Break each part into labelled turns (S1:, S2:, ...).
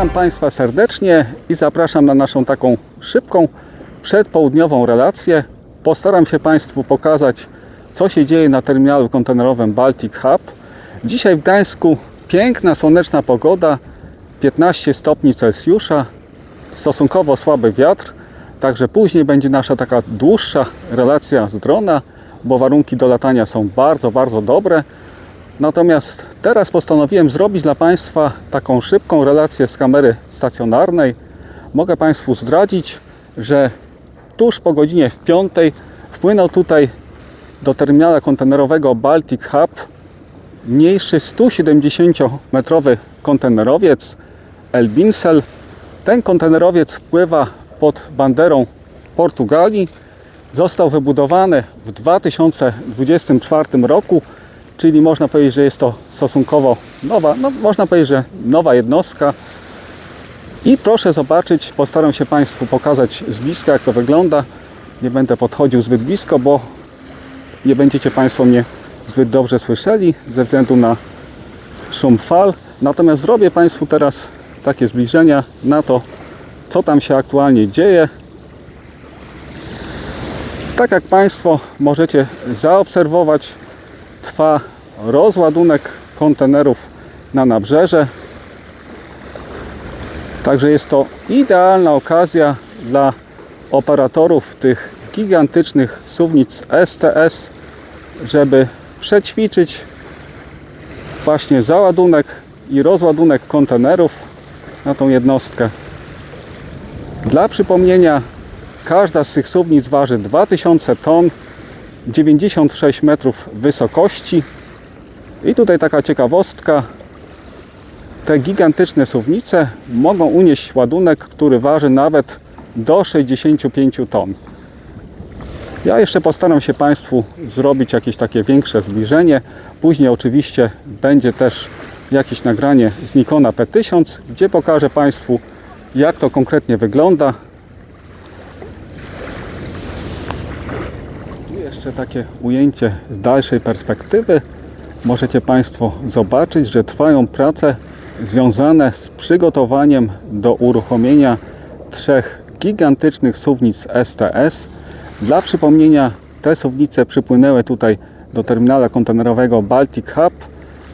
S1: Witam Państwa serdecznie i zapraszam na naszą taką szybką przedpołudniową relację. Postaram się Państwu pokazać, co się dzieje na terminalu kontenerowym Baltic Hub. Dzisiaj w Gdańsku piękna, słoneczna pogoda, 15 stopni Celsjusza, stosunkowo słaby wiatr, także później będzie nasza taka dłuższa relacja z drona, bo warunki do latania są bardzo, bardzo dobre. Natomiast teraz postanowiłem zrobić dla Państwa taką szybką relację z kamery stacjonarnej. Mogę Państwu zdradzić, że tuż po godzinie w piątej wpłynął tutaj do terminala kontenerowego Baltic Hub mniejszy 170-metrowy kontenerowiec Elbinsel. Ten kontenerowiec pływa pod banderą Portugalii. Został wybudowany w 2024 roku, czyli można powiedzieć, że jest to stosunkowo nowa, no można powiedzieć, że nowa jednostka. I proszę zobaczyć, postaram się Państwu pokazać z bliska, jak to wygląda. Nie będę podchodził zbyt blisko, bo nie będziecie Państwo mnie zbyt dobrze słyszeli ze względu na szum fal. Natomiast zrobię Państwu teraz takie zbliżenia na to, co tam się aktualnie dzieje. Tak jak Państwo możecie zaobserwować, trwa rozładunek kontenerów na nabrzeże. Także jest to idealna okazja dla operatorów tych gigantycznych suwnic STS, żeby przećwiczyć właśnie załadunek i rozładunek kontenerów na tą jednostkę. Dla przypomnienia, każda z tych suwnic waży 2000 ton, 96 metrów wysokości. I tutaj taka ciekawostka. Te gigantyczne suwnice mogą unieść ładunek, który waży nawet do 65 ton. Ja jeszcze postaram się Państwu zrobić jakieś takie większe zbliżenie. Później oczywiście będzie też jakieś nagranie z Nikona P1000, gdzie pokażę Państwu jak to konkretnie wygląda. Jeszcze takie ujęcie z dalszej perspektywy. Możecie Państwo zobaczyć, że trwają prace związane z przygotowaniem do uruchomienia trzech gigantycznych suwnic STS. Dla przypomnienia, te suwnice przypłynęły tutaj do terminala kontenerowego Baltic Hub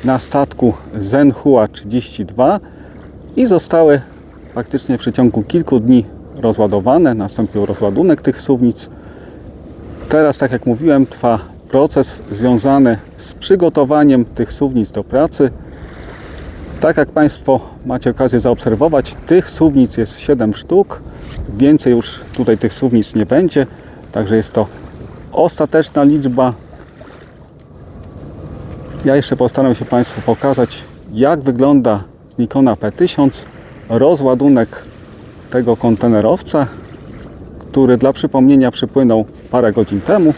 S1: na statku Zenhua 32 i zostały faktycznie w przeciągu kilku dni rozładowane. Nastąpił rozładunek tych suwnic. Teraz, tak jak mówiłem, trwa proces związany z przygotowaniem tych suwnic do pracy. Tak jak Państwo macie okazję zaobserwować, tych suwnic jest 7 sztuk. Więcej już tutaj tych suwnic nie będzie. Także jest to ostateczna liczba. Ja jeszcze postaram się Państwu pokazać, jak wygląda Nikona P1000 rozładunek tego kontenerowca, który dla przypomnienia przypłynął parę godzin temu.